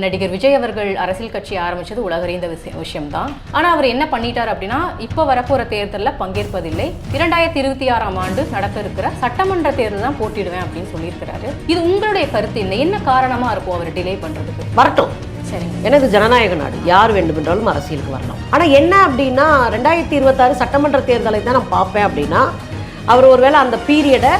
நடிகர் விஜய் அவர்கள் அரசியல் கட்சி ஆரம்பிச்சது உலகறிந்த விஷயம் விஷயம்தான். ஆனா அவர் என்ன பண்ணிட்டார் அப்படின்னா இப்போ வரப்போற தேர்தலில் பங்கேற்பதில்லை. இரண்டாயிரத்தி இருபத்தி ஆறாம் ஆண்டு நடக்க இருக்கிற சட்டமன்ற தேர்தல் தான் போட்டிடுவேன் அப்படின்னு சொல்லியிருக்கிறாரு. இது உங்களுடைய கருத்து என்ன? என்ன காரணமா இருக்கும் அவர் டிலே பண்றதுக்கு? வரட்டும். எனது ஜனநாயக நாடு யார் வேண்டுமென்றாலும் அரசியலுக்கு வரலாம். ஆனால் என்ன அப்படின்னா ரெண்டாயிரத்தி இருபத்தாறு சட்டமன்ற தேர்தலை தான் நான் பார்ப்பேன் அப்படின்னா அவர் ஒருவேளை அந்த பீரியடை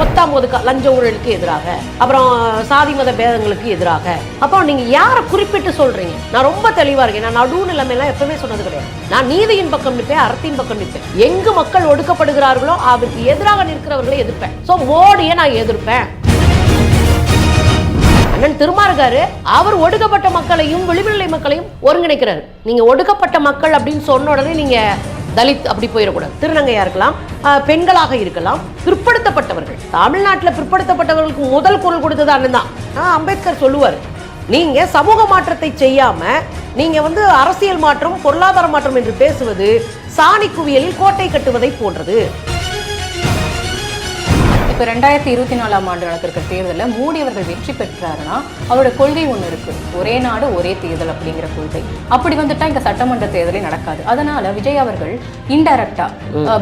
பத்தாம் போது லஞ்ச ஊழலுக்கு எதிராக அப்புறம் சாதி மத பேதங்களுக்கு எதிராக. அப்போ நீங்க யாரை குறிப்பிட்டு சொல்றீங்க? நான் ரொம்ப தெளிவா இருக்கேன். நான் நடு நிலைமையெல்லாம் எப்பவுமே சொன்னது கிடையாது. நான் நீதியின் பக்கம் நிற்பேன் அறத்தின் பக்கம் நிற்பேன். எங்கு மக்கள் ஒடுக்கப்படுகிறார்களோ அவருக்கு எதிராக நிற்கிறவர்களை எதிர்ப்பேன். ஸோ மோடியை நான் எதிர்ப்பேன். அண்ணன் திருமா இருக்காரு அவர் ஒடுக்கப்பட்ட மக்களையும் விளிம்புநிலை மக்களையும் ஒருங்கிணைக்கிறாரு. நீங்க ஒடுக்கப்பட்ட மக்கள் அப்படின்னு சொன்ன உடனே நீங்க தலித் அப்படி போயிடக்கூடாது. திருநங்கையா இருக்கலாம் பெண்களாக இருக்கலாம் பிற்படுத்தப்பட்டவர்கள். தமிழ்நாட்டில் பிற்படுத்தப்பட்டவர்களுக்கு முதல் குரல் கொடுத்தது அண்ணன் தான் அம்பேத்கர் சொல்லுவார் நீங்க சமூக மாற்றத்தை செய்யாம நீங்க வந்து அரசியல் மாற்றம் பொருளாதார மாற்றம் என்று பேசுவது சாணி குவியலில் கோட்டை கட்டுவதை போன்றது. இப்போ ரெண்டாயிரத்தி இருபத்தி நாலாம் ஆண்டு நடக்கிற தேர்தலில் மோடி அவர்கள் வெற்றி பெற்றாருன்னா அவரோட கொள்கை ஒன்று இருக்கு. ஒரே நாடு ஒரே தேர்தல் அப்படிங்கிற கொள்கை. அப்படி வந்துட்டா இங்க சட்டமன்ற தேர்தலே நடக்காது. அதனால விஜய் அவர்கள் இன்டைரக்டா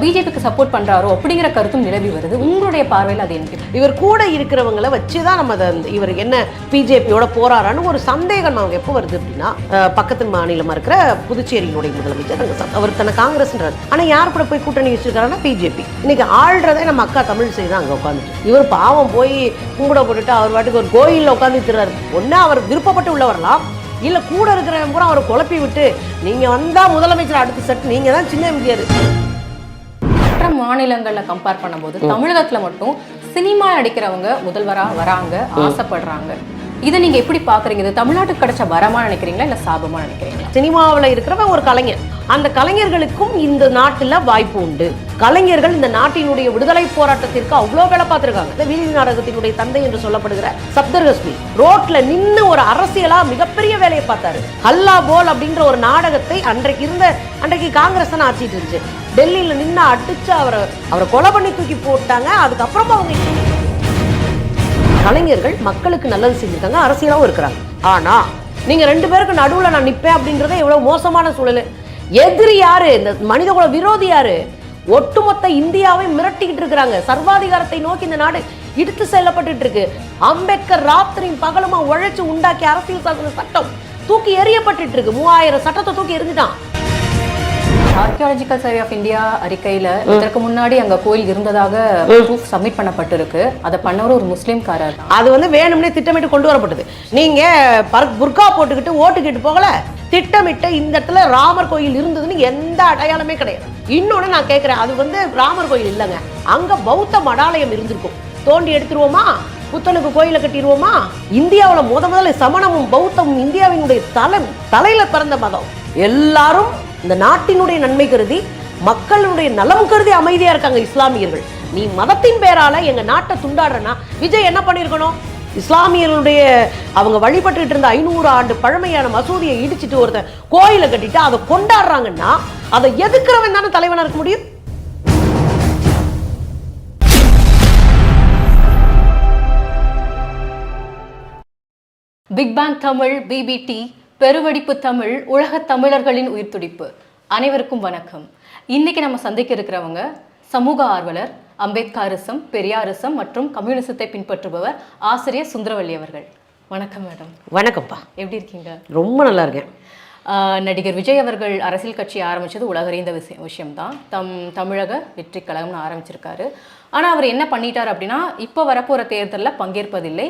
பிஜேபிக்கு சப்போர்ட் பண்றாரோ அப்படிங்கிற கருத்தும் நிலவி வருது. உங்களுடைய பார்வையில் அது என்ன? இவர் கூட இருக்கிறவங்கள வச்சு தான் நம்ம அதை இவர் என்ன பிஜேபியோட போறாரான்னு ஒரு சந்தேகம் நமக்கு எப்போ வருது அப்படின்னா பக்கத்து மாநிலமா இருக்கிற புதுச்சேரியினுடைய முதலமைச்சர் அவர் தன்னை காங்கிரஸ்ன்றார். ஆனா யார் கூட போய் கூட்டணி வச்சிருக்காருன்னா பிஜேபி. இன்னைக்கு ஆள்றதே நம்ம அக்கா தமிழிசை தான் அங்க உட்காந்துட்டு இவர் பாவம் போய் கும்பிட போட்டுட்டு அவர் வாட்டுக்கு ஒரு கோயில்ல உட்காந்து திறாரு ஒண்ணு அவர் விருப்பப்பட்டு உள்ள வரலாம் இல்ல கூட இருக்கிறவங்க பூரா அவரை குழப்பி விட்டு நீங்க வந்தா முதலமைச்சர் அடுத்த செட் நீங்க தான் சின்ன எம்ஜிஆர் மற்ற மாநிலங்கள்ல கம்பேர் பண்ணும்போது தமிழகத்துல மட்டும் சினிமா நடிக்கிறவங்க முதல்வரா வராங்க ஆசைப்படுறாங்க. இதை நீங்க எப்படி பாக்குறீங்க? இது தமிழ்நாட்டுக்கு கிடைச்ச வரமா நினைக்கிறீங்களா? இல்ல சாபமா நினைக்கிறீங்களா? சினிமாவில் இருக்கிறவன் ஒரு கலைஞர் அந்த கலைஞர்களுக்கும் இந்த நாட்டில் வாய்ப்பு உண்டு. கலைஞர்கள் இந்த நாட்டினுடைய விடுதலை போராட்டத்திற்கு அவ்வளோ வேலை பார்த்துருக்காங்க. இந்த வீதி நாடகத்தினுடைய தந்தை என்று சொல்லப்படுகிற சப்தர்கஸ்மி ரோட்ல நின்று ஒரு அரசியலா மிகப்பெரிய வேலையை பார்த்தாரு. ஹல்லா போல் அப்படின்ற ஒரு நாடகத்தை அன்றைக்கு இருந்த அன்றைக்கு காங்கிரஸ் தான் ஆட்சிட்டு இருந்துச்சு. டெல்லியில் நின்று அடிச்சு அவரை அவரை கொலை பண்ணி தூக்கி போட்டாங்க. அதுக்கப்புறமா அவங்க கலைஞர்கள் மக்களுக்கு நல்லது செஞ்சுருக்காங்க அரசியலாகவும் இருக்கிறாங்க. ஆனா நீங்கள் ரெண்டு பேருக்கு நடுவில் நான் நிற்பேன் அப்படின்றத எவ்வளோ மோசமான சூழல். எதிரி யாரு? இந்த மனிதகுல விரோதி யாரு? ஒட்டுமொத்த இந்தியாவை மிரட்டிக்கிட்டு இருக்கிறாங்க. சர்வாதிகாரத்தை நோக்கி இந்த நாடு இடுத்து செல்லப்பட்டு இருக்கு. அம்பேத்கர் ராத்திரியும் பகலுமா உழைச்சு உண்டாக்கிய அரசியல் சாசன சட்டம் தூக்கி எறியப்பட்டு இருக்கு. மூவாயிரம் சட்டத்தை தூக்கி எறிஞ்சிட்டான். ஆர்கியாலஜிக்கல் சர்வே ஆஃப் இந்தியா அறிக்கையில இதற்கு முன்னாடி அங்க கோயில் இருந்ததாக ப்ரூஃப் சப்மிட் பண்ணப்பட்டிருக்கு. அதை பண்ணவர் ஒரு முஸ்லீம்காரர் அது வந்து வேணும்னே திட்டமிட்டு கொண்டு வரப்பட்டது. நீங்க பர் புர்கா போட்டுக்கிட்டு ஓட்டு கேட்டு போகல. திட்டமிட்ட இந்த இடத்துல ராமர் கோயில் இருந்ததுன்னு எந்த அடையாளமே கிடையாது. இன்னொன்னு நான் கேட்கிறேன் அது வந்து ராமர் கோயில் இல்லைங்க. அங்க பௌத்த மடாலயம் இருந்திருக்கும். தோண்டி எடுத்துருவோமா? புத்தனுக்கு கோயிலை கட்டிடுவோமா இந்தியாவுல முத முதல்ல சமணமும் பௌத்தமும் இந்தியாவினுடைய தலை தலையில பிறந்த மதம். எல்லாரும் இந்த நாட்டினுடைய நன்மை கருதி மக்களுடைய நலம் கருதி அமைதியா இருக்காங்க இஸ்லாமியர்கள். நீ மதத்தின் பேரால எங்க நாட்டை துண்டாடுறனா? விஜய் என்ன பண்ணிருக்கணும்? இஸ்லாமியர்களுடைய அவங்க வழிபட்டுட்டு இருந்த ஐநூறு ஆண்டு பழமையான மசூதியை இடிச்சிட்டு ஒருத்தன் கோயிலை கட்டிட்டு அதை கொண்டாடுறாங்கன்னா அதை எதுக்குறவன் தானே தலைவனா இருக்க முடியும்? பிக் பேங் தமிழ் பிபிடி பெருவெடிப்பு தமிழ் உலகத் தமிழர்களின் உயிர்த்துடிப்பு. அனைவருக்கும் வணக்கம். இன்னைக்கு நம்ம சந்திக்க இருக்கிறவங்க சமூக ஆர்வலர் அம்பேத்கரிசம் பெரியாரிசம் மற்றும் கம்யூனிசத்தை பின்பற்றுபவர் ஆசிரியர் சுந்தரவல்லி அவர்கள். வணக்கம் மேடம். வணக்கம்ப்பா. எப்படி இருக்கீங்க? ரொம்ப நல்லா இருக்கேன். நடிகர் விஜய் அவர்கள் அரசியல் கட்சி ஆரம்பிச்சது உலகறிந்த விஷயம் விஷயம்தான். தம் தமிழக வெற்றி கழகம்னு ஆரம்பிச்சிருக்காரு. ஆனால் அவர் என்ன பண்ணிட்டார் அப்படின்னா இப்போ வரப்போகிற தேர்தலில் பங்கேற்பதில்லை.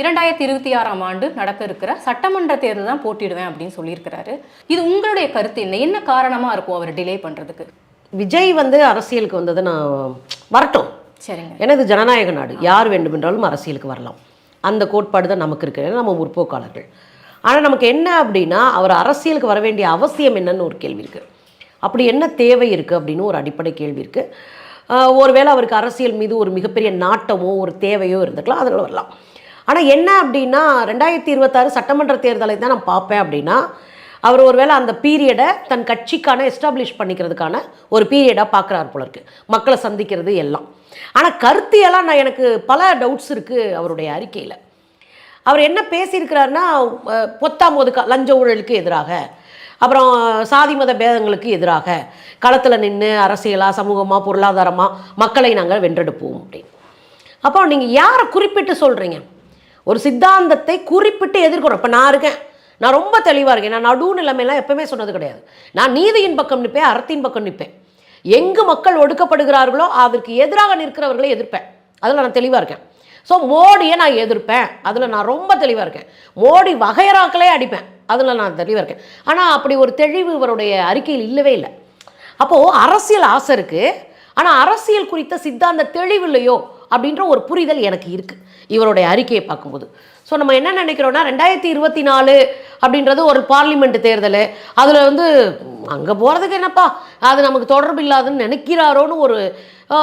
இரண்டாயிரத்தி இருபத்தி ஆறாம் ஆண்டு நடக்க இருக்கிற சட்டமன்ற தேர்தல் தான் போட்டிடுவேன் அப்படின்னு சொல்லியிருக்கிறாரு. இது உங்களுடைய கருத்து என்ன? என்ன காரணமாக இருக்கும் அவர் டிலே பண்ணுறதுக்கு விஜய் வந்து அரசியலுக்கு வந்தது நான் வரட்டும். சரிங்க. எனது ஜனநாயக நாடு. யார் வேண்டுமென்றாலும் அரசியலுக்கு வரலாம். அந்த கோட்பாடு தான் நமக்கு இருக்கு. ஏன்னா நம்ம முற்போக்காளர்கள். ஆனால் நமக்கு என்ன அப்படின்னா அவர் அரசியலுக்கு வர வேண்டிய அவசியம் என்னன்னு ஒரு கேள்வி இருக்குது அப்படி என்ன தேவை இருக்குது அப்படின்னு ஒரு அடிப்படை கேள்வி இருக்குது ஒருவேளை அவருக்கு அரசியல் மீது ஒரு மிகப்பெரிய நாட்டமோ ஒரு தேவையோ இருந்துக்கலாம் அதில் வரலாம். ஆனால் என்ன அப்படின்னா ரெண்டாயிரத்தி இருபத்தாறு சட்டமன்ற தேர்தலை தான் நான் பார்ப்பேன் அப்படின்னா அவர் ஒருவேளை அந்த பீரியடை தன் கட்சிக்கான எஸ்டாப்ளிஷ் பண்ணிக்கிறதுக்கான ஒரு பீரியடாக பார்க்குறாரு போல இருக்கு. மக்களை சந்திக்கிறது எல்லாம். ஆனால் கருத்தியெல்லாம் நான் எனக்கு பல டவுட்ஸ் இருக்குது அவருடைய அறிக்கையில். அவர் என்ன பேசியிருக்கிறாருன்னா பொத்தாம் ஒதுக்கா லஞ்ச ஊழலுக்கு எதிராக அப்புறம் சாதி மத பேதங்களுக்கு எதிராக களத்தில் நின்று அரசியலாக சமூகமாக பொருளாதாரமாக மக்களை நாங்கள் வென்றெடுப்போம் அப்படின்னு. அப்போ நீங்கள் யாரை குறிப்பிட்டு சொல்கிறீங்க ஒரு சித்தாந்தத்தை குறிப்பிட்டு எதிர்க்கிறோம் இப்போ நான் இருக்கேன். நான் ரொம்ப தெளிவாக இருக்கேன். நான் நடு நிலைமையெல்லாம் எப்பவுமே சொன்னது கிடையாது. நான் நீதியின் பக்கம் நிற்பேன் அறத்தின் பக்கம் நிற்பேன். எங்கு மக்கள் ஒடுக்கப்படுகிறார்களோ அதற்கு எதிராக நிற்கிறவர்களை எதிர்ப்பேன். அதில் நான் தெளிவாக இருக்கேன். ஸோ மோடியை நான் எதிர்ப்பேன். அதில் நான் ரொம்ப தெளிவாக இருக்கேன். மோடி வகையராக்களே அடிப்பேன். அதில் நான் தெளிவாக இருக்கேன். ஆனால் அப்படி ஒரு தெளிவு இவருடைய அறிக்கையில் இல்லவே இல்லை. அப்போது அரசியல் ஆசை இருக்குது ஆனால் அரசியல் குறித்த சித்தாந்த தெளிவு இல்லையோ? அப்படின்ற ஒரு புரிதல் எனக்கு இருக்குது இவருடைய அறிக்கையை பார்க்கும்போது. ஸோ நம்ம என்ன நினைக்கிறோன்னா ரெண்டாயிரத்தி இருபத்தி நாலு அப்படின்றது ஒரு பார்லிமெண்ட் தேர்தல். அதில் வந்து அங்கே போகிறதுக்கு என்னப்பா? அது நமக்கு தொடர்பு இல்லாதுன்னு நினைக்கிறாரோன்னு ஒரு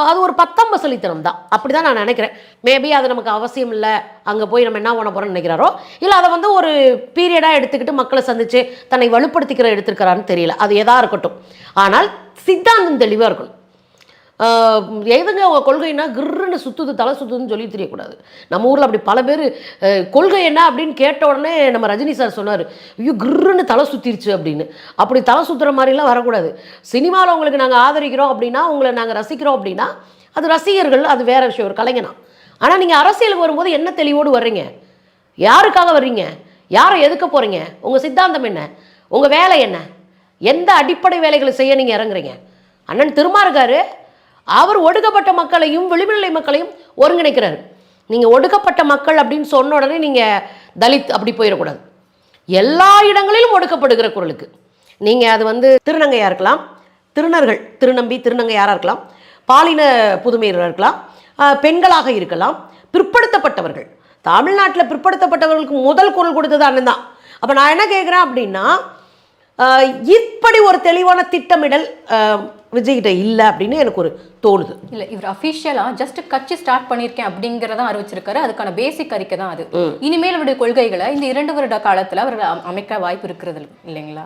அது ஒரு பத்தாம் பசலித்தனம் தான். அப்படி தான் நான் நினைக்கிறேன். மேபி அது நமக்கு அவசியம் இல்லை. அங்கே போய் நம்ம என்ன பண்ண போகிறோம்னு நினைக்கிறாரோ? இல்லை அதை வந்து ஒரு பீரியடாக எடுத்துக்கிட்டு மக்களை சந்தித்து தன்னை வலுப்படுத்திக்கிற எடுத்துருக்கிறான்னு தெரியல. அது எதாக இருக்கட்டும். ஆனால் சித்தாந்தம் தெளிவாக இருக்கணும். எதுங்க அவங்க கொள்கைன்னா கிர்ன்னு சுத்துது தலை சுத்துதுன்னு சொல்லி தெரியக்கூடாது. நம்ம ஊரில் அப்படி பல பேர் கொள்கை என்ன அப்படின்னு கேட்ட உடனே நம்ம ரஜினி சார் சொன்னார் ஐயோ கிர்ன்னு தலை சுத்திருச்சு அப்படின்னு. அப்படி தலை சுத்துற மாதிரிலாம் வரக்கூடாது. சினிமாவில் உங்களுக்கு நாங்கள் ஆதரிக்கிறோம் அப்படின்னா உங்களை நாங்கள் ரசிக்கிறோம் அப்படின்னா அது ரசிகர்கள் அது வேற விஷயம் ஒரு கலைஞனா. ஆனால் நீங்கள் அரசியலுக்கு வரும்போது என்ன தெளிவோடு வர்றீங்க? யாருக்காக வர்றீங்க? யாரை எதுக்க போகிறீங்க உங்கள் சித்தாந்தம் என்ன? உங்கள் வேலை என்ன? எந்த அடிப்படை வேலைகளை செய்ய நீங்கள் இறங்குறீங்க? அண்ணன் திருமா இருக்காரு அவர் ஒடுக்கப்பட்ட மக்களையும் விளிம்புநிலை மக்களையும் ஒருங்கிணைக்கிறாரு. நீங்கள் ஒடுக்கப்பட்ட மக்கள் அப்படின்னு சொன்ன உடனே நீங்கள் தலித் அப்படி போயிடக்கூடாது. எல்லா இடங்களிலும் ஒடுக்கப்படுகிற குரலுக்கு. நீங்கள் அது வந்து திருநங்கையாக இருக்கலாம் திருநர்கள் திருநம்பி திருநங்கையாராக இருக்கலாம் பாலின புதுமையராக இருக்கலாம் பெண்களாக இருக்கலாம் பிற்படுத்தப்பட்டவர்கள். தமிழ்நாட்டில் பிற்படுத்தப்பட்டவர்களுக்கு முதல் குரல் கொடுத்தது அண்ணன் தான். அப்போ நான் என்ன கேட்குறேன் அப்படின்னா இப்படி ஒரு தெளிவான திட்டமிடல் விஜய்கிட்ட இல்லை அப்படின்னு எனக்கு ஒரு தோணுது. இல்ல இவர் அஃபிஷியலா ஜஸ்ட் கட்சி ஸ்டார்ட் பண்ணியிருக்கேன் அப்படிங்கறத அறிவிச்சிருக்காரு. அதுக்கான பேசிக் அறிக்கை தான் அது. இனிமேல் அவருடைய கொள்கைகளை இந்த இரண்டு வருட காலத்துல அவர் அமைக்க வாய்ப்பு இருக்கிறது இல்லைங்களா?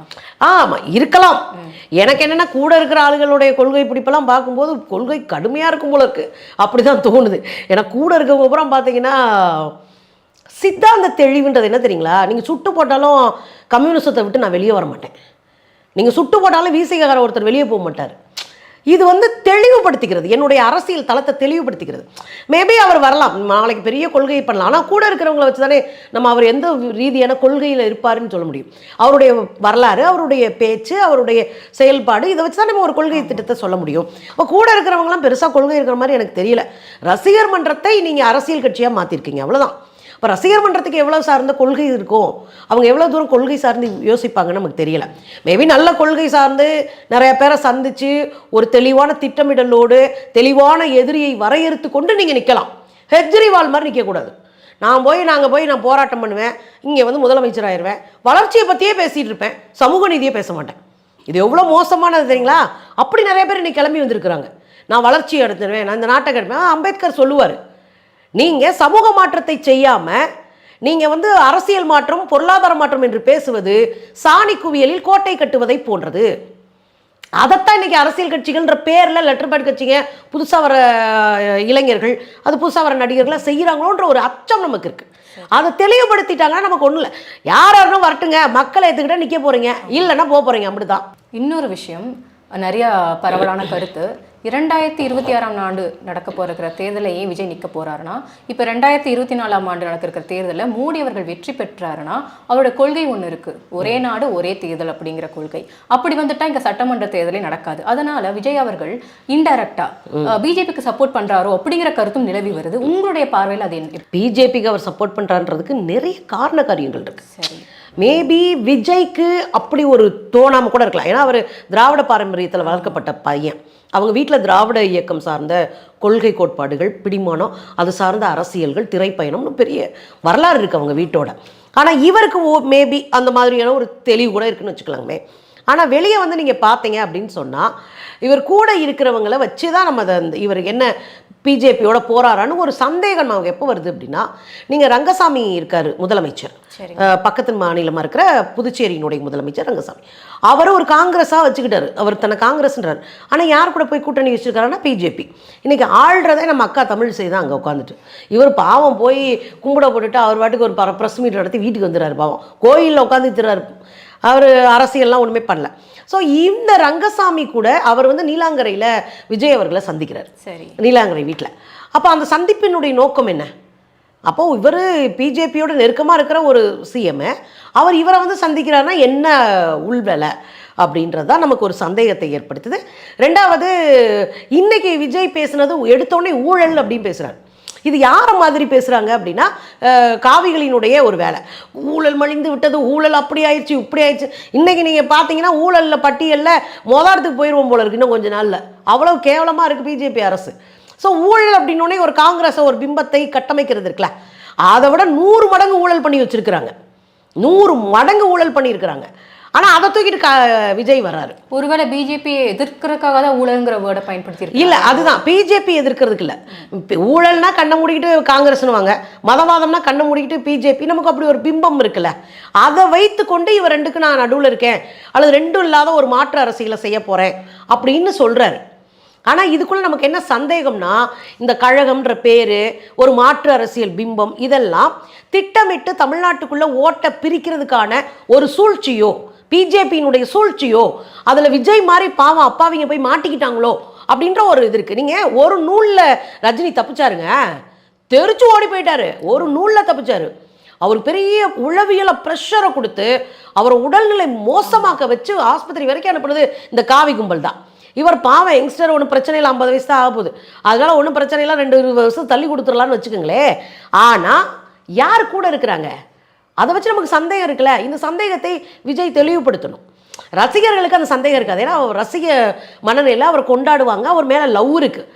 ஆமாம் இருக்கலாம். எனக்கு என்னென்னா கூட இருக்கிற ஆளுகளுடைய கொள்கை பிடிப்பெல்லாம் பார்க்கும்போது கொள்கை கடுமையாக இருக்கும் போல இருக்கு. அப்படி தான் தோணுது. ஏன்னா கூட இருக்கவங்க அப்புறம் பார்த்தீங்கன்னா சித்தாந்த தெளிவுன்றது என்ன தெரியுங்களா? நீங்கள் சுட்டு போட்டாலும் கம்யூனிசத்தை விட்டு நான் வெளியே வர மாட்டேன் நீங்கள் சுட்டு போட்டாலும் வீசிக்கார ஒருத்தர் வெளியே போக மாட்டார். இது வந்து தெளிவுபடுத்திக்கிறது. என்னுடைய அரசியல் தளத்தை தெளிவுபடுத்திக்கிறது. மேபி அவர் வரலாம். நாளைக்கு பெரிய கொள்கை பண்ணலாம். ஆனால் கூட இருக்கிறவங்கள வச்சு தானே நம்ம அவர் எந்த ரீதியான கொள்கையில் இருப்பாருன்னு சொல்ல முடியும். அவருடைய வரலாறு அவருடைய பேச்சு அவருடைய செயல்பாடு இதை வச்சு தான் நம்ம ஒரு கொள்கை திட்டத்தை சொல்ல முடியும். இப்போ கூட இருக்கிறவங்களாம் பெருசாக கொள்கை இருக்கிற மாதிரி எனக்கு தெரியல. ரசிகர் மன்றத்தை நீங்கள் அரசியல் கட்சியாக மாற்றிருக்கீங்க அவ்வளோதான் இப்போ ரசிகர் மன்றத்துக்கு எவ்வளோ சார்ந்த கொள்கை இருக்கும்? அவங்க எவ்வளோ தூரம் கொள்கை சார்ந்து யோசிப்பாங்கன்னு நமக்கு தெரியல. மேபி நல்ல கொள்கை சார்ந்து நிறைய பேரை சந்திச்சு ஒரு தெளிவான திட்டமிடலோடு தெளிவான எதிரியை வரையறுத்து கொண்டு நீங்கள் நிற்கலாம் ஹெஜ்ரிவால் மாதிரி நிற்கக்கூடாது நான் போய் நாங்கள் போய் நான் போராட்டம் பண்ணுவேன். இங்கே வந்து முதலமைச்சர் ஆயிடுவேன் வளர்ச்சியை பற்றியே பேசிகிட்டு இருப்பேன். சமூக நீதியை பேச மாட்டேன். இது எவ்வளோ மோசமானது தெரியுங்களா? அப்படி நிறைய பேர் இன்னைக்கு கிளம்பி வந்திருக்கிறாங்க. நான் வளர்ச்சி எடுத்துருவேன். நான் இந்த நாட்டை கெடுப்பேன். அம்பேத்கர் சொல்லுவார். நீங்கள் சமூக மாற்றத்தை செய்யாமல் நீங்கள் வந்து அரசியல் மாற்றம் பொருளாதார மாற்றம் என்று பேசுவது சாணி குவியலில் கோட்டை கட்டுவதை போன்றது. அதைத்தான் இன்றைக்கி அரசியல் கட்சிகள்ன்ற பேரில் லெட்டர் பேட் கட்சிங்க புதுசாக வர இளைஞர்கள் அது புதுசாக வர நடிகர்களை செய்கிறாங்களோன்ற ஒரு அச்சம் நமக்கு இருக்குது அதை தெளிவுபடுத்திட்டாங்கன்னா நமக்கு ஒன்றும் இல்லை. யார் யாரும் வரட்டுங்க மக்களை ஏற்றுக்கிட்ட நிற்க போகிறீங்க இல்லைன்னா போக போகிறீங்க அப்படி தான் இன்னொரு விஷயம் நிறையா பரவலான கருத்து. இரண்டாயிரத்தி இருபத்தி ஆறாம் ஆண்டு நடக்க போகிற தேர்தலை ஏன் விஜய் நிற்க போறாருன்னா இப்போ ரெண்டாயிரத்தி இருபத்தி நாலாம் ஆண்டு நடக்க இருக்கிற தேர்தலில் மோடி அவர்கள் வெற்றி பெற்றாருன்னா அவரோட கொள்கை ஒன்று இருக்கு. ஒரே நாடு ஒரே தேர்தல் அப்படிங்கிற கொள்கை. அப்படி வந்துட்டா இங்க சட்டமன்ற தேர்தலே நடக்காது. அதனால விஜய் அவர்கள் இன்டைரக்டா பிஜேபிக்கு சப்போர்ட் பண்றாரோ அப்படிங்கிற கருத்தும் நிலவி வருது. உங்களுடைய பார்வையில் அது என்ன? பிஜேபிக்கு அவர் சப்போர்ட் பண்ணுறான்றதுக்கு நிறைய காரண காரியங்கள் இருக்குது சரி. மேபி விஜய்க்கு அப்படி ஒரு தோணாமல் கூட இருக்கலாம். ஏன்னா அவர் திராவிட பாரம்பரியத்தில் வளர்க்கப்பட்ட பையன். அவங்க வீட்டில் திராவிட இயக்கம் சார்ந்த கொள்கை கோட்பாடுகள் பிடிமானம் அது சார்ந்த அரசியல்கள் திரைப்பயணம்னு பெரிய வரலாறு இருக்குது அவங்க வீட்டோட. ஆனால் இவருக்கு ஓ மேபி அந்த மாதிரியான ஒரு தெளிவு கூட இருக்குன்னு வச்சுக்கலாமே. ஆனால் வெளியே வந்து நீங்கள் பார்த்தீங்க அப்படின்னு சொன்னால் இவர் கூட இருக்கிறவங்கள வச்சு தான் நம்ம அதை இவர் என்ன பிஜேபியோட போறாரான்னு ஒரு சந்தேகம் நமக்கு எப்போ வருது அப்படின்னா நீங்கள் ரங்கசாமி இருக்காரு முதலமைச்சர். பக்கத்து மாநிலமாக இருக்கிற புதுச்சேரியினுடைய முதலமைச்சர் ரங்கசாமி. அவரை ஒரு காங்கிரஸாக வச்சுக்கிட்டாரு. அவர் தன்னை காங்கிரஸ்ன்றார். ஆனால் யார் கூட போய் கூட்டணி வச்சிருக்காருன்னா பிஜேபி இன்னைக்கு ஆள்றதே நம்ம அக்கா தமிழிசை தான் அங்கே உட்காந்துட்டு இவர் பாவம் போய் கும்பிட போட்டுட்டு அவர் பாட்டுக்கு ஒரு ப்ரெஸ் மீட் நடத்தி வீட்டுக்கு வந்துடுறாரு பாவம். கோயிலில் உட்காந்து திறாரு அவர் அரசியல்லாம் ஒன்றுமே பண்ணல. ஸோ இந்த ரங்கசாமி கூட அவர் வந்து நீலாங்கரையில் விஜய் அவர்களை சந்திக்கிறார். சரி. நீலாங்கரை வீட்டில் அப்போ அந்த சந்திப்பினுடைய நோக்கம் என்ன? அப்போ இவர் பிஜேபியோட நெருக்கமாக இருக்கிற ஒரு சிஎம் அவர் இவரை வந்து சந்திக்கிறாருன்னா என்ன உள்வேலை அப்படின்றது தான் நமக்கு ஒரு சந்தேகத்தை ஏற்படுத்துது. ரெண்டாவது இன்னைக்கு விஜய் பேசுனது எடுத்தோடனே ஊழல் அப்படின்னு பேசுகிறார் இது யாரை மாதிரி பேசுகிறாங்க அப்படின்னா காவிகளினுடைய ஒரு வேலை. ஊழல் மலிந்து விட்டது ஊழல் அப்படி ஆயிடுச்சு இப்படி ஆயிடுச்சு. இன்னைக்கு நீங்கள் பார்த்தீங்கன்னா ஊழலில் பட்டியலில் மோதாரத்துக்கு போயிடுவோம் போல இருக்கு இன்னும் கொஞ்ச நாளில். அவ்வளோ கேவலமாக இருக்குது பிஜேபி அரசு. ஸோ ஊழல் அப்படின்னோடனே ஒரு காங்கிரஸை ஒரு பிம்பத்தை கட்டமைக்கிறது இருக்குல்ல. அதை விட நூறு மடங்கு ஊழல் பண்ணி வச்சிருக்கிறாங்க. நூறு மடங்கு ஊழல் பண்ணியிருக்கிறாங்க. ஆனால் அதை தூக்கிட்டு க விஜய் வர்றாரு. ஒருவேளை பிஜேபியை எதிர்க்கிறதுக்காக தான் ஊழல்ங்கிற வேர்டை பயன்படுத்தி இல்ல அதுதான். பிஜேபி எதிர்க்கிறதுக்கு இல்ல. ஊழல்னா கண்ணை மூடிக்கிட்டு காங்கிரஸ்னு வாங்க மதவாதம்னா கண்ணை மூடிக்கிட்டு பிஜேபி. நமக்கு அப்படி ஒரு பிம்பம் இருக்குல்ல. அதை வைத்து கொண்டு இவர் ரெண்டுக்கு நான் நடுவில் இருக்கேன். அல்லது ரெண்டும் இல்லாத ஒரு மாற்று அரசியலை செய்ய போறேன் அப்படின்னு சொல்றாரு. ஆனா இதுக்குள்ள நமக்கு என்ன சந்தேகம்னா இந்த கழகம்ன்ற பேரு ஒரு மாற்று அரசியல் பிம்பம் இதெல்லாம் திட்டமிட்டு தமிழ்நாட்டுக்குள்ள ஓட்டை பிரிக்கிறதுக்கான ஒரு சூழ்ச்சியோ பிஜேபியினுடைய சூழ்ச்சியோ அதில் விஜய் மாதிரி பாவம் அப்பாவிங்க போய் மாட்டிக்கிட்டாங்களோ அப்படின்ற ஒரு இது இருக்குது நீங்கள் ஒரு நூலில் ரஜினி தப்பிச்சாருங்க. தெரிச்சு ஓடி போயிட்டாரு. ஒரு நூலில் தப்பிச்சாரு. அவர் பெரிய உளவியல ப்ரெஷரை கொடுத்து அவர் உடல்நிலை மோசமாக்க வச்சு ஆஸ்பத்திரி வரைக்கும் அனுப்புனது இந்த காவி கும்பல் தான். இவர் பாவம் யங்ஸ்டர் ஒன்றும் பிரச்சனை இல்லை ஐம்பது வயசு தான் ஆக போகுது. அதனால ஒன்றும் பிரச்சனை இல்லை ரெண்டு இருபது வருஷம் தள்ளி கொடுத்துடலான்னு வச்சுக்கோங்களேன். ஆனால் யார் கூட இருக்கிறாங்க? அதை வச்சு நமக்கு சந்தேகம் இருக்குல்ல? இந்த சந்தேகத்தை விஜய் தெளிவுபடுத்தணும். ரசிகர்களுக்கு அந்த சந்தேகம் இருக்காது. ஏன்னா அவர் ரசிக மனநிலையில் அவர் கொண்டாடுவாங்க. அவர் மேலே லவ் இருக்குது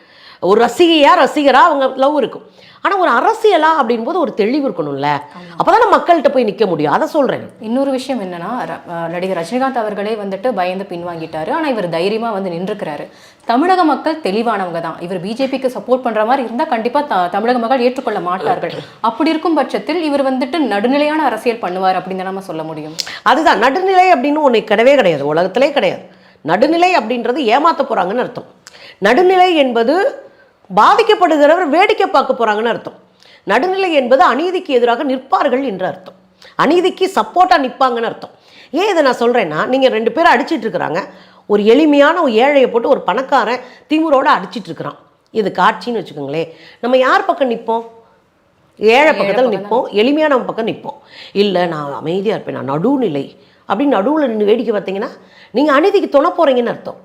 ஒரு ரசிகையாக ரசிகராக அவங்க லவ் இருக்கும். ஆனால் ஒரு அரசியலா அப்படின் போது ஒரு தெளிவு இருக்கணும்ல. அப்பதான் மக்கள்கிட்ட போய் நிற்க முடியும். அதை சொல்கிறேன் இன்னொரு விஷயம் என்னன்னா நடிகர் ரஜினிகாந்த் அவர்களே வந்துட்டு பயந்து பின்வாங்கிட்டாரு. ஆனா இவர் தைரியமா வந்து நின்றுக்கிறாரு. தமிழக மக்கள் தெளிவானவங்க தான். இவர் பிஜேபிக்கு சப்போர்ட் பண்ற மாதிரி இருந்தா கண்டிப்பா த- தமிழக மக்கள் ஏற்றுக்கொள்ள மாட்டார்கள். அப்படி இருக்கும் பட்சத்தில் இவர் வந்துட்டு நடுநிலையான அரசியல் பண்ணுவார் அப்படின்னு நம்ம சொல்ல முடியும். அதுதான். நடுநிலை அப்படின்னு ஒன்று கிடையவே கிடையாது. உலகத்திலே கிடையாது. நடுநிலை அப்படின்றது ஏமாத்த போகிறாங்கன்னு அர்த்தம். நடுநிலை என்பது பாதிக்கப்படுகிறவர் வேடிக்கை பார்க்க போகிறாங்கன்னு அர்த்தம். நடுநிலை என்பது அநீதிக்கு எதிராக நிற்பார்கள் என்று அர்த்தம். அநீதிக்கு சப்போர்ட்டாக நிற்பாங்கன்னு அர்த்தம். ஏன் இதை நான் சொல்கிறேன்னா நீங்கள் ரெண்டு பேரும் அடிச்சிட்டு இருக்கிறாங்க. ஒரு எளிமையான ஒரு ஏழையை போட்டு ஒரு பணக்காரன் திமிரோட அடிச்சிட்டு இருக்கிறான். இது காட்சின்னு வச்சுக்கோங்களேன். நம்ம யார் பக்கம் நிற்போம்? ஏழை பக்கத்தில் நிற்போம். எளிமையான பக்கம் நிற்போம். இல்லை நான் அமைதியாக இருப்பேன். நான் நடுநிலை. அப்படின்னு நடுவில் நின்று வேடிக்கை பார்த்தீங்கன்னா நீங்கள் அநீதிக்கு துணை போகிறீங்கன்னு அர்த்தம்.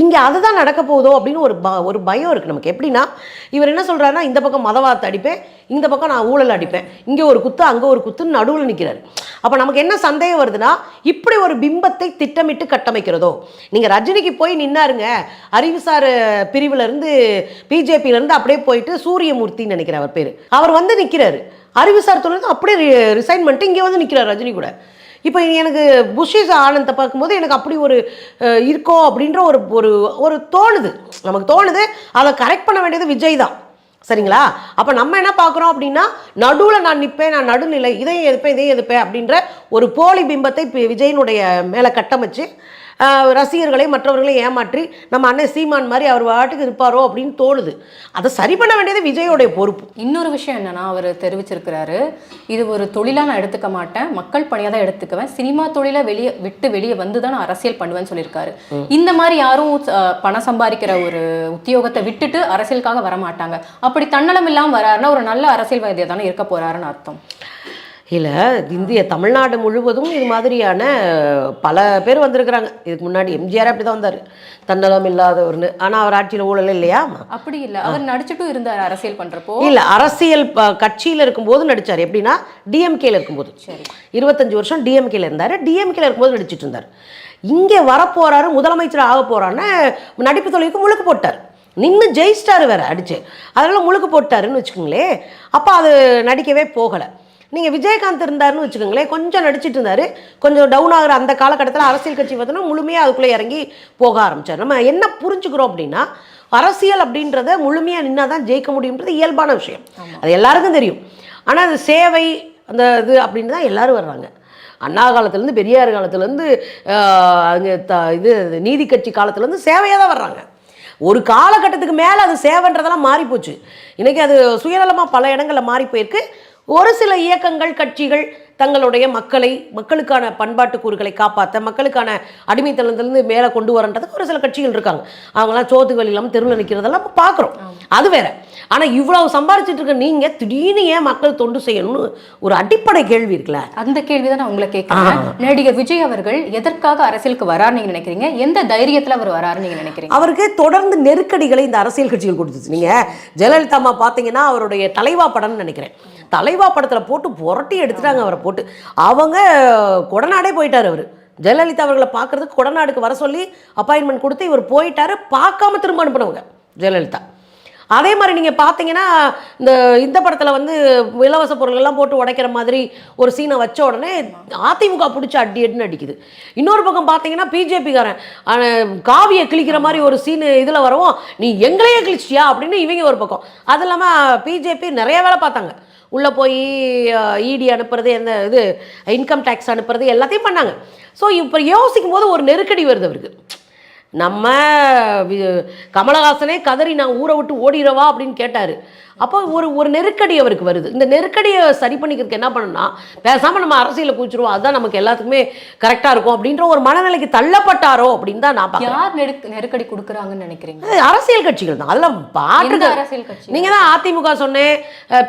இங்கே அதுதான் நடக்க போதோ அப்படின்னு ஒரு ப ஒரு பயம் இருக்குது நமக்கு. எப்படின்னா இவர் என்ன சொல்கிறாருன்னா இந்த பக்கம் மதவாதத்தை அடிப்பேன் இந்த பக்கம் நான் ஊழல் அடிப்பேன். இங்கே ஒரு குத்து அங்கே ஒரு குத்துன்னு நடுவில் நிற்கிறார் அப்போ நமக்கு என்ன சந்தேகம் வருதுன்னா இப்படி ஒரு பிம்பத்தை திட்டமிட்டு கட்டமைக்கிறதோ? நீங்கள் ரஜினிக்கு போய் நின்னாருங்க. அறிவுசார் பிரிவுலேருந்து பிஜேபியிலேருந்து அப்படியே போயிட்டு சூரியமூர்த்தின்னு நினைக்கிறேன் அவர் பேர். அவர் வந்து நிற்கிறாரு அறிவுசார் தொழில் அப்படியே ரிசைன் பண்ணிட்டு இங்கே வந்து நிற்கிறார் ரஜினி கூட. இப்போ எனக்கு புஷிஸ் ஆனந்தை பார்க்கும்போது எனக்கு அப்படி ஒரு இருக்கோ அப்படின்ற ஒரு ஒரு ஒரு தோணுது. நமக்கு தோணுது அதை கரெக்ட் பண்ண வேண்டியது விஜய் தான். சரிங்களா? அப்போ நம்ம என்ன பார்க்குறோம் அப்படின்னா நடுவில் நான் நிற்பேன் நான் நடுநிலை இதையும் எதுப்பேன் இதையும் எதுப்பேன் அப்படின்ற ஒரு போலி பிம்பத்தை இப்போ மேலே கட்டமைச்சு ரசிகர்களை மற்றவர்களை ஏமாற்றி நம்ம அண்ணன் சீமான் மாதிரி அவர் வாட்டுக்கு இருப்பாரோ அப்படின்னு தோணுது. அதை சரி பண்ண வேண்டியது விஜயோடைய பொறுப்பு. இன்னொரு விஷயம் என்னன்னா அவர் தெரிவிச்சிருக்கிறாரு இது ஒரு தொழிலா நான் எடுத்துக்க மாட்டேன் மக்கள் பணியாக தான் எடுத்துக்குவேன் சினிமா தொழிலை வெளியே விட்டு வெளியே வந்து தான் நான் அரசியல் பண்ணுவேன்னு சொல்லியிருக்காரு. இந்த மாதிரி யாரும் பணம் சம்பாதிக்கிற ஒரு உத்தியோகத்தை விட்டுட்டு அரசியலுக்காக வர மாட்டாங்க அப்படி தன்னலம் இல்லாமல் வராருன்னா ஒரு நல்ல அரசியல்வாதியாக தானே இருக்க போறாருன்னு அர்த்தம். இல்லை இந்திய தமிழ்நாடு முழுவதும் இது மாதிரியான பல பேர் வந்திருக்கிறாங்க. இதுக்கு முன்னாடி எம்ஜிஆர் அப்படி தான் வந்தார். தன்னலம் இல்லாதவர்னு. ஆனால் அவர் ஆட்சியில் ஊழல் இல்லையா? அப்படி இல்ல. அவர் நடிச்சுட்டும் இருந்தார் அரசியல் பண்றப்போ. இல்லை அரசியல் கட்சியில் இருக்கும்போது நடிச்சார். எப்படின்னா டிஎம்கேல இருக்கும்போது. சரி. இருபத்தஞ்சு வருஷம் டிஎம்கேல இருந்தார். டிஎம்கேல இருக்கும்போது நடிச்சிட்டு இருந்தார். இங்கே வரப்போறாரு முதலமைச்சர் ஆக போறான்னு நடிப்பு தொழிலுக்கு முழுக்கு போட்டார். நின்று ஜெயிச்சிட்டாரு வேற அடிச்சு. அதனால முழுக்கு போட்டாருன்னு வச்சுக்கோங்களேன். அப்போ அது நடிக்கவே போகலை. நீங்கள் விஜயகாந்த் இருந்தாருன்னு வச்சுக்கோங்களேன் கொஞ்சம் நடிச்சிட்டு இருந்தாரு. கொஞ்சம் டவுன் ஆகிற அந்த காலகட்டத்தில் அரசியல் கட்சி பார்த்தோன்னா முழுமையாக அதுக்குள்ளே இறங்கி போக ஆரம்பிச்சார். நம்ம என்ன புரிஞ்சுக்கிறோம் அப்படின்னா அரசியல் அப்படின்றத முழுமையாக நின்னா தான் ஜெயிக்க முடியுன்றது இயல்பான விஷயம். அது எல்லாருக்கும் தெரியும். ஆனால் அது சேவை அந்த இது அப்படின்னு தான் எல்லாரும் வர்றாங்க. அண்ணா காலத்துலேருந்து பெரியார் காலத்துலேருந்து அங்கே த இது நீதி கட்சி காலத்துலேருந்து சேவையாக தான் வர்றாங்க. ஒரு காலகட்டத்துக்கு மேலே அது சேவைன்றதெல்லாம் மாறி போச்சு இன்றைக்கி அது சுயநலமாக பல இடங்களில் மாறி போயிருக்கு. ஒரு சில இயக்கங்கள் கட்சிகள் தங்களுடைய மக்களை மக்களுக்கான பண்பாட்டு கூறுகளை காப்பாற்ற மக்களுக்கான அடிமைத்தனத்திலிருந்து மேலே கொண்டு வரன்றதுக்கு ஒரு சில கட்சிகள் இருக்காங்க. அவங்களாம் சோத்து வழி இல்லாமல் தெருவில் நிற்கிறதெல்லாம் நம்ம பார்க்குறோம். அது வேற. ஆனால் இவ்வளவு சம்பாரிச்சிட்டு இருக்க நீங்கள் திடீர்னு ஏன் மக்கள் தொண்டு செய்யணும்னு ஒரு அடிப்படை கேள்வி இருக்குல்ல? அந்த கேள்விதான் நான் உங்களை கேட்கிறேன். நடிகர் விஜய் அவர்கள் எதற்காக அரசியலுக்கு வரார் நீங்க நினைக்கிறீங்க? எந்த தைரியத்துல அவர் வராருன்னு நீங்க நினைக்கிறீங்க? அவருக்கு தொடர்ந்து நெருக்கடிகளை இந்த அரசியல் கட்சிகள் கொடுத்துச்சு. நீங்க ஜெயலலிதா அம்மா பார்த்தீங்கன்னா அவருடைய தலைவா படம்னு நினைக்கிறேன். தலைவா படத்தில் போட்டு புரட்டி எடுத்துட்டாங்க அவரை போட்டு. அவங்க கொடநாடே போயிட்டார் அவர். ஜெயலலிதா அவர்களை பார்க்கறதுக்கு கொடநாடுக்கு வர சொல்லி அப்பாயின்மெண்ட் கொடுத்து இவர் போயிட்டாரு பார்க்காம திரும்ப அனுப்பினவங்க ஜெயலலிதா. அதே மாதிரி நீங்கள் பார்த்தீங்கன்னா இந்த இந்த படத்தில் வந்து இலவச பொருளெல்லாம் போட்டு உடைக்கிற மாதிரி ஒரு சீனை வச்ச உடனே அதிமுக பிடிச்சி அடி அடின்னு அடிக்குது. இன்னொரு பக்கம் பார்த்தீங்கன்னா பிஜேபிக்காரன் காவியை கிழிக்கிற மாதிரி ஒரு சீனு இதில் வரவும் நீ எங்களையே கிழிச்சியா அப்படின்னு இவங்க ஒரு பக்கம். அது இல்லாமல் பிஜேபி நிறைய வேலை பார்த்தாங்க. உள்ளே போய் இடி அனுப்புறது எந்த இது இன்கம் டேக்ஸ் அனுப்புறது எல்லாத்தையும் பண்ணாங்க. ஸோ இப்போ யோசிக்கும் போது ஒரு நெருக்கடி வருது அவருக்கு. நம்ம கமலஹாசனே கதறி நான் ஊரை விட்டு ஓடிடவா அப்படின்னு கேட்டார். அப்போ ஒரு ஒரு நெருக்கடி அவருக்கு வருது. இந்த நெருக்கடியை சரி பண்ணிக்கிறதுக்கு என்ன பண்ணணும்னா பேசாமல் நம்ம அரசியலில் குதிச்சிருவோம் அதுதான் நமக்கு எல்லாத்துக்குமே கரெக்டாக இருக்கும் அப்படின்ற ஒரு மனநிலைக்கு தள்ளப்பட்டாரோ அப்படின்னு தான் நான் யார் நெருக்க- நெருக்கடி கொடுக்குறாங்கன்னு நினைக்கிறீங்க? அரசியல் கட்சிகள் தான். அதெல்லாம் எந்த பாட்டு அரசியல் கட்சி நீங்கள் தான் அதிமுக சொன்னேன்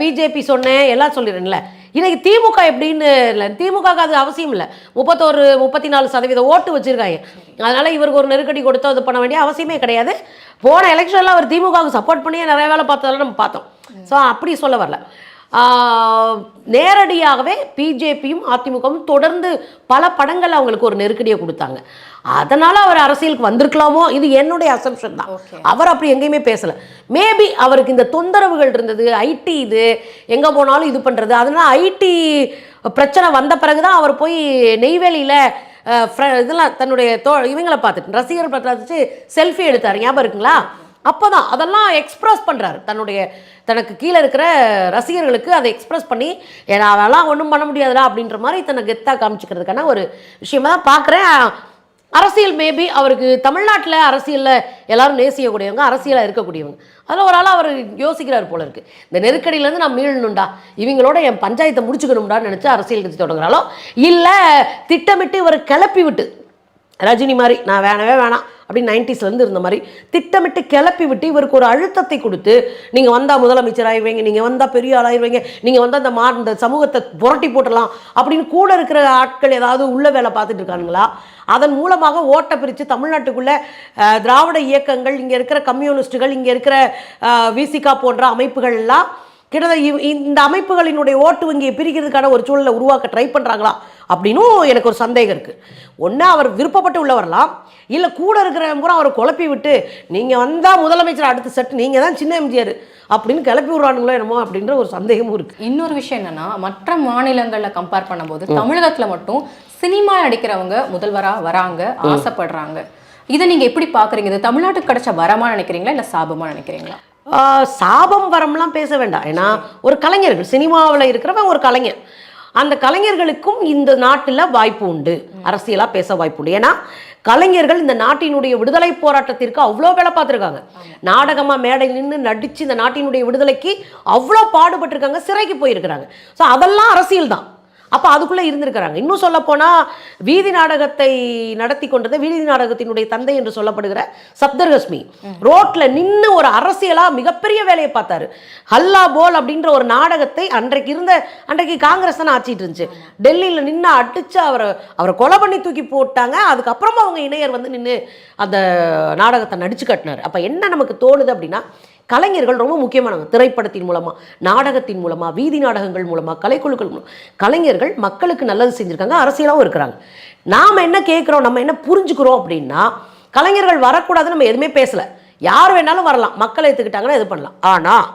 பிஜேபி சொன்னேன் எல்லாம் சொல்லிடுறேன்ல. இன்னைக்கு திமுக எப்படின்னு இல்லை திமுகவுக்கு அது அவசியம் இல்லை. முப்பத்தோரு முப்பத்தி நாலு சதவீத ஓட்டு வச்சிருக்காங்க. அதனால இவருக்கு ஒரு நெருக்கடி கொடுத்து அது பண்ண வேண்டிய அவசியமே கிடையாது. போன எலெக்ஷனில் அவர் திமுகவுக்கு சப்போர்ட் பண்ணியே நிறைய வேலை பார்த்ததெல்லாம் நம்ம பார்த்தோம். ஸோ அப்படி சொல்ல வரல. நேரடியாகவே பிஜேபியும் அதிமுகவும் தொடர்ந்து பல படங்கள் அவங்களுக்கு ஒரு நெருக்கடியை கொடுத்தாங்க. அதனால அவர் அரசியலுக்கு வந்திருக்கலாமோ? இது என்னுடைய அசம்ஷன் தான். அவர் அப்படி எங்கேயுமே பேசல. மேபி அவருக்கு இந்த தொந்தரவுகள் இருந்தது ஐடி இது எங்க போனாலும் இது பண்றது. அதனால ஐடி பிரச்சனை வந்த பிறகுதான் அவர் போய் நெய்வேலியில இதெல்லாம் தன்னுடைய தோ இவங்களை பார்த்துட்டு ரசிகர் பார்த்து செல்ஃபி எடுத்தார். ஞாபகம் இருக்குங்களா? அப்பதான் அதெல்லாம் எக்ஸ்பிரஸ் பண்ணுறாரு தன்னுடைய தனக்கு கீழே இருக்கிற ரசிகர்களுக்கு அதை எக்ஸ்பிரஸ் பண்ணி ஏன்னா அதெல்லாம் ஒன்றும் பண்ண முடியாதுடா அப்படின்ற மாதிரி தன்னை கெத்தாக காமிச்சிக்கிறதுக்கான ஒரு விஷயமா தான் பார்க்குறேன். அரசியல் மேபி அவருக்கு தமிழ்நாட்டில் அரசியலில் எல்லாரும் நேசிக்கக்கூடியவங்க அரசியலாக இருக்கக்கூடியவங்க. அதில் ஒரு ஆளாக அவர் யோசிக்கிறார் போல இருக்கு. இந்த நெருக்கடியிலேருந்து நான் மீளணும்டா. இவங்களோட என் பஞ்சாயத்தை முடிச்சுக்கணும்டான்னு நினச்சி அரசியல் கட்சி தொடங்குறாலோ இல்லை திட்டமிட்டு இவர் கிளப்பி விட்டு. ரஜினி மாதிரி நான் வேணவே வேணாம். அப்படின்னு நைன்டிஸ்லேருந்து இருந்த மாதிரி திட்டமிட்டு கிளப்பி விட்டு இவருக்கு ஒரு அழுத்தத்தை கொடுத்து நீங்கள் வந்தால் முதலமைச்சர் ஆயிடுவீங்க நீங்கள் வந்தால் பெரிய ஆளாயிருவீங்க நீங்கள் வந்தால் அந்த மா இந்த சமூகத்தை புரட்டி போட்டலாம் அப்படின்னு கூட இருக்கிற ஆட்கள் ஏதாவது உள்ள வேலை பார்த்துட்டு இருக்கானுங்களா? அதன் மூலமாக ஓட்டை பிரித்து தமிழ்நாட்டுக்குள்ளே திராவிட இயக்கங்கள் இங்கே இருக்கிற கம்யூனிஸ்ட்டுகள் இங்கே இருக்கிற விசிகா போன்ற அமைப்புகள்லாம் கிட்டத்தட்ட இவ்- இந்த அமைப்புகளினுடைய ஓட்டு வங்கியை பிரிக்கிறதுக்கான ஒரு சூழலை உருவாக்க ட்ரை பண்ணுறாங்களா அப்படின்னும் எனக்கு ஒரு சந்தேகம் இருக்குது ஒன்று அவர் விருப்பப்பட்டு உள்ள வரலாம் இல்லை கூட இருக்கிறவங்க கூட அவரை குழப்பி விட்டு நீங்கள் வந்தால் முதலமைச்சர் அடுத்த செட் நீங்கள் தான் சின்ன எம்ஜிஆர் அப்படின்னு கிளப்பி விடுறானுங்களோ என்னமோ அப்படின்ற ஒரு சந்தேகமும் இருக்குது இன்னொரு விஷயம் என்னென்னா மற்ற மாநிலங்களில் கம்பேர் பண்ணும்போது தமிழகத்தில் மட்டும் சினிமா நடிக்கிறவங்க முதல்வராக வராங்க ஆசைப்படுறாங்க. இதை நீங்கள் எப்படி பார்க்குறீங்க இது தமிழ்நாட்டுக்கு கிடைச்ச வரமா நினைக்கிறீங்களா? இல்லை சாபமாக நினைக்கிறீங்களா? சாபம் வரம்லாம் பேச வேண்டாம். ஏன்னா ஒரு கலைஞர்கள் சினிமாவில் இருக்கிறவன் ஒரு கலைஞர். அந்த கலைஞர்களுக்கும் இந்த நாட்டில் வாய்ப்பு உண்டு. அரசியலாக பேச வாய்ப்பு உண்டு. ஏன்னா கலைஞர்கள் இந்த நாட்டினுடைய விடுதலை போராட்டத்திற்கு அவ்வளோ வேலை பார்த்துருக்காங்க. நாடகமாக மேடை நின்று நடித்து இந்த நாட்டினுடைய விடுதலைக்கு அவ்வளோ பாடுபட்டிருக்காங்க சிறைக்கு போயிருக்கிறாங்க. ஸோ அதெல்லாம் அரசியல் தான் அப்போ அதுக்குள்ளே இருந்திருக்கிறாங்க. இன்னும் சொல்ல போனால் வீதி நாடகத்தை நடத்தி கொண்டது வீதி நாடகத்தினுடைய தந்தை என்று சொல்லப்படுகிற சப்தர்கஸ்மி. ரோட்ல நின்று ஒரு அரசியலா மிகப்பெரிய வேலையை பார்த்தாரு. ஹல்லா போல் அப்படின்ற ஒரு நாடகத்தை அன்றைக்கு இருந்த அன்றைக்கு காங்கிரஸ் தானே ஆச்சிட்டு இருந்துச்சு. டெல்லியில் நின்று அடிச்சு அவரை அவரை கொலை பண்ணி தூக்கி போட்டாங்க. அதுக்கப்புறமா அவங்க இணையர் வந்து நின்று அந்த நாடகத்தை நடிச்சு கட்டினார். அப்போ என்ன நமக்கு தோணுது அப்படின்னா கலைஞர்கள் ரொம்ப முக்கியமானவங்க. திரைப்படத்தின் மூலமாக நாடகத்தின் மூலமாக வீதி நாடகங்கள் மூலமாக கலைக்குழுக்கள் மூலம். கலைஞர்கள் மக்களுக்கு நல்லது செஞ்சுருக்காங்க அரசியலாகவும் இருக்கிறாங்க. நாம் என்ன கேட்குறோம் நம்ம என்ன புரிஞ்சுக்கிறோம் அப்படின்னா கலைஞர்கள் வரக்கூடாதுன்னு நம்ம எதுவுமே பேசல. யார் வேணாலும் வரலாம். மக்கள் எடுத்துக்கிட்டாங்கன்னா இது பண்ணலாம். ஆனால்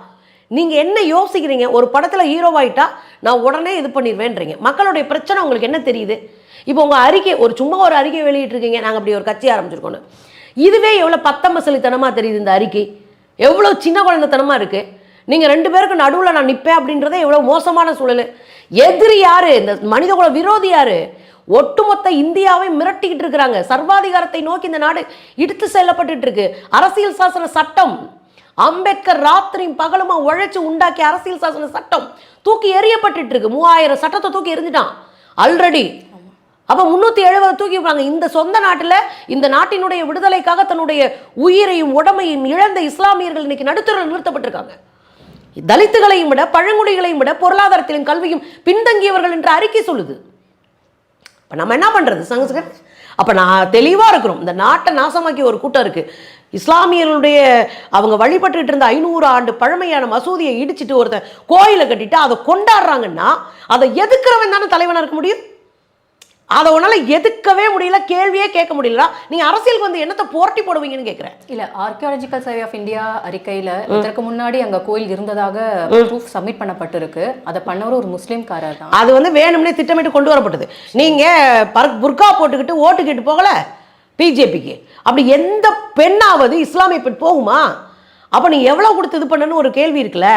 நீங்கள் என்ன யோசிக்கிறீங்க? ஒரு படத்தில் ஹீரோவாயிட்டா நான் உடனே இது பண்ணிடுவேன்றீங்க மக்களுடைய பிரச்சனை உங்களுக்கு என்ன தெரியுது? இப்போ உங்கள் அறிக்கை ஒரு சும்மா ஒரு அறிக்கை வெளியிட்டிருக்கீங்க நாங்கள் அப்படி ஒரு கட்சி ஆரம்பிச்சிருக்கோன்னு இதுவே எவ்வளோ பத்தம்பசலித்தனமாக தெரியுது இந்த அறிக்கை? எவ்வளோ சின்ன குழந்தைத்தனமாக இருக்குது நீங்கள் ரெண்டு பேருக்கு நடுவில் நான் நிற்பேன் அப்படின்றதே எவ்வளோ மோசமான சூழல். எதிரி யார்? இந்த மனிதகுல விரோதி யார்? ஒட்டுமொத்த இந்தியாவை மிரட்டிக்கிட்டு இருக்கிறாங்க. சர்வாதிகாரத்தை நோக்கி இந்த நாடு இடுத்து செல்லப்பட்டு இருக்கு. அரசியல் சாசன சட்டம். அம்பேத்கர் ராத்திரியும் பகலுமா உழைச்சு உண்டாக்கிய அரசியல் சாசன சட்டம் தூக்கி எறியப்பட்டு இருக்கு. மூவாயிரம் சட்டத்தை தூக்கி எரிஞ்சிட்டான் ஆல்ரெடி அப்ப முன்னூத்தி எழுபது தூக்கி விடுறாங்க. இந்த சொந்த நாட்டில் இந்த நாட்டினுடைய விடுதலைக்காக தன்னுடைய உயிரையும் உடமையும் இழந்த இஸ்லாமியர்கள் இன்னைக்கு நடுத்தர நிறுத்தப்பட்டிருக்காங்க. தலித்துகளையும் விட பழங்குடிகளையும் விட பொருளாதாரத்திலும் கல்வியும் பின்தங்கியவர்கள் என்ற அறிக்கை சொல்லுது. இப்போ நம்ம என்ன பண்ணுறது சங்கஸ்கர் அப்போ நான் தெளிவாக இருக்கிறோம். இந்த நாட்டை நாசமாக்கி ஒரு கூட்டம் இருக்குது இஸ்லாமியர்களுடைய அவங்க வழிபட்டுட்டு இருந்த ஐநூறு ஆண்டு பழமையான மசூதியை இடிச்சிட்டு ஒருத்தன் கோயிலை கட்டிட்டு அதை கொண்டாடுறாங்கன்னா அதை எதுக்குறவன் தானே தலைவனாக இருக்க முடியும்? அதை உன்னால எதுக்கவே முடியல கேள்வியே கேட்க முடியல நீங்க அரசியலுக்கு வந்து என்னத்தை போராட்டி போடுவீங்கன்னு கேட்குறேன் இல்ல ஆர்கியாலஜிக்கல் சர்வே ஆஃப் இந்தியா அறிக்கையில இதற்கு முன்னாடி அங்க கோயில் இருந்ததாக ப்ரூஃப் சப்மிட் பண்ணப்பட்டிருக்கு. அதை பண்ணவர் ஒரு முஸ்லீம்காரர் தான். அது வந்து வேணும்னே திட்டமிட்டு கொண்டு வரப்பட்டது. நீங்க பர் புர்கா போட்டுக்கிட்டு ஓட்டு கேட்டு போகல பிஜேபிக்கு அப்படி எந்த பெண்ணாவது இஸ்லாமிய பெண் போகுமா? அப்போ நீ எவ்வளோ கொடுத்து இது பண்ணணும்னு ஒரு கேள்வி இருக்குல்ல?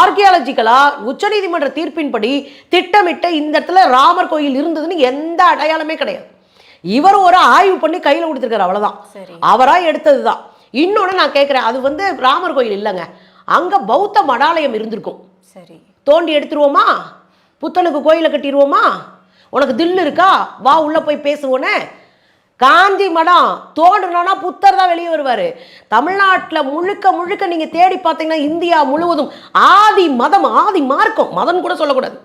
ஆர்கியாலஜிக்கலாக உச்சநீதிமன்ற தீர்ப்பின்படி திட்டமிட்ட இந்த இடத்துல ராமர் கோயில் இருந்ததுன்னு எந்த அடையாளமே கிடையாது. இவர் ஒரு ஆய்வு பண்ணி கையில் கொடுத்துருக்காரு அவ்வளோதான் அவராக எடுத்தது தான் இன்னொன்று நான் கேட்குறேன் அது வந்து ராமர் கோயில் இல்லைங்க. அங்கே பௌத்த மடாலயம் இருந்திருக்கும். சரி. தோண்டி எடுத்துருவோமா? புத்தனுக்கு கோயிலை கட்டிடுவோமா உனக்கு தில் இருக்கா? வா உள்ள போய் பேசுவோனே. காஞ்சி மடம் தோன்றணும்னா புத்தர் தான் வெளியே வருவார். தமிழ்நாட்டில் முழுக்க முழுக்க நீங்கள் தேடி பார்த்தீங்கன்னா இந்தியா முழுவதும் ஆதி மதம் ஆதி மார்க்கம் மதம் கூட சொல்லக்கூடாது.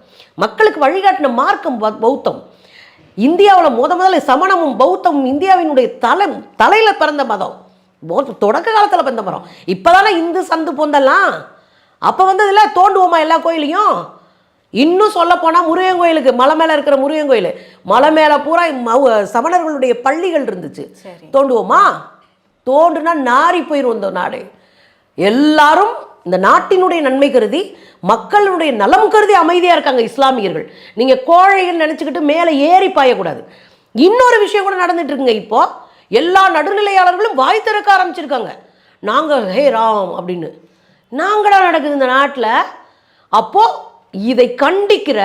மக்களுக்கு வழிகாட்டின மார்க்கம் பௌத்தம். இந்தியாவில் முத முதல்ல சமணமும் பௌத்தமும் இந்தியாவினுடைய தலை தலையில் பிறந்த மதம். தொடக்க காலத்தில் பிறந்த மரம் இப்போதானே இந்து சந்து பொந்தெல்லாம். அப்போ வந்ததுல தோண்டுவோமா எல்லா கோயிலையும்? இன்னும் சொல்ல போனால் முருகன் கோயிலுக்கு மலை மேலே இருக்கிற முருகன் கோயில். மலை மேலே பூரா சமணர்களுடைய பள்ளிகள் இருந்துச்சு. தோண்டுவோமா? தோண்டுனா நாரி போயிரும் இந்த நாடு. எல்லாரும் இந்த நாட்டினுடைய நன்மை கருதி மக்களுடைய நலம் கருதி அமைதியாக இருக்காங்க இஸ்லாமியர்கள். நீங்கள் கோழைகள் நினச்சிக்கிட்டு மேலே ஏறி பாயக்கூடாது. இன்னொரு விஷயம் கூட நடந்துட்டு இருக்குங்க இப்போ. எல்லா நடுநிலையாளர்களும் வாய் திறக்க ஆரம்பிச்சிருக்காங்க. நாங்கள் ஹே ராம் அப்படின்னு. நாங்களா நடக்குது இந்த நாட்டில். அப்போது இதை கண்டிக்கிற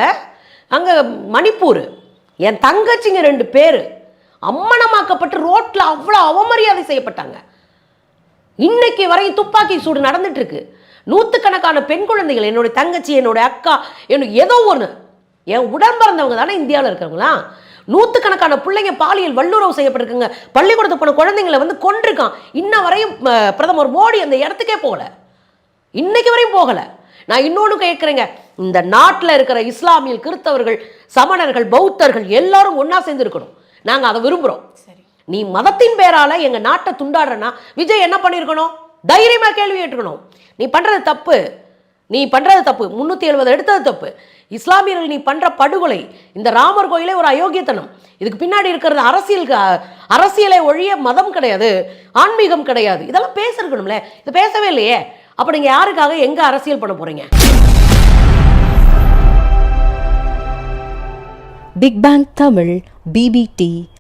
அங்கே மணிப்பூர் என் தங்கச்சிங்க ரெண்டு பேர் அம்மனமாக்கப்பட்டு ரோட்டில் அவ்வளோ அவமரியாதை செய்யப்பட்டாங்க. இன்னைக்கு வரையும் துப்பாக்கி சூடு நடந்துட்டு இருக்கு நூற்றுக்கணக்கான பெண் குழந்தைகள் என்னுடைய தங்கச்சி என்னுடைய அக்கா என்னுடைய ஏதோ ஒன்று என் உடன் பிறந்தவங்க தானே இந்தியாவில் இருக்கிறவங்களா? நூற்றுக்கணக்கான பிள்ளைங்க பாலியல் வல்லுறவு செய்யப்பட்டிருக்குங்க. பள்ளிக்கூடத்துக்கு போன குழந்தைங்களை வந்து கொண்டிருக்கான் இன்ன வரையும் பிரதமர் மோடி அந்த இடத்துக்கே போகல. இன்னைக்கு வரையும் போகலை. நான் இன்னொன்று கேட்குறேங்க இந்த நாட்டில் இருக்கிற இஸ்லாமியல் கிறிஸ்தவர்கள் சமணர்கள் பௌத்தர்கள் எல்லாரும் ஒன்றா சேர்ந்து இருக்கணும் நாங்கள் அதை விரும்புகிறோம் சரி. நீ மதத்தின் பேரால எங்க நாட்டை துண்டாடுறனா விஜய் என்ன பண்ணியிருக்கணும் தைரியமா கேள்வி கேட்டுக்கணும். நீ பண்றது தப்பு. நீ பண்றது தப்பு. முன்னூத்தி எழுபது எடுத்தது தப்பு. இஸ்லாமியர்கள் நீ பண்ற படுகொலை இந்த ராமர் கோயிலே ஒரு அயோக்கியத்தனம். இதுக்கு பின்னாடி இருக்கிறது அரசியல் அரசியலை ஒழிய மதம் கிடையாது ஆன்மீகம் கிடையாது. இதெல்லாம் பேசிருக்கணும்ல. இது பேசவே இல்லையே. அப்ப நீங்க யாருக்காக எங்க அரசியல் பண்ண போறீங்க? Big bang Tamil PPT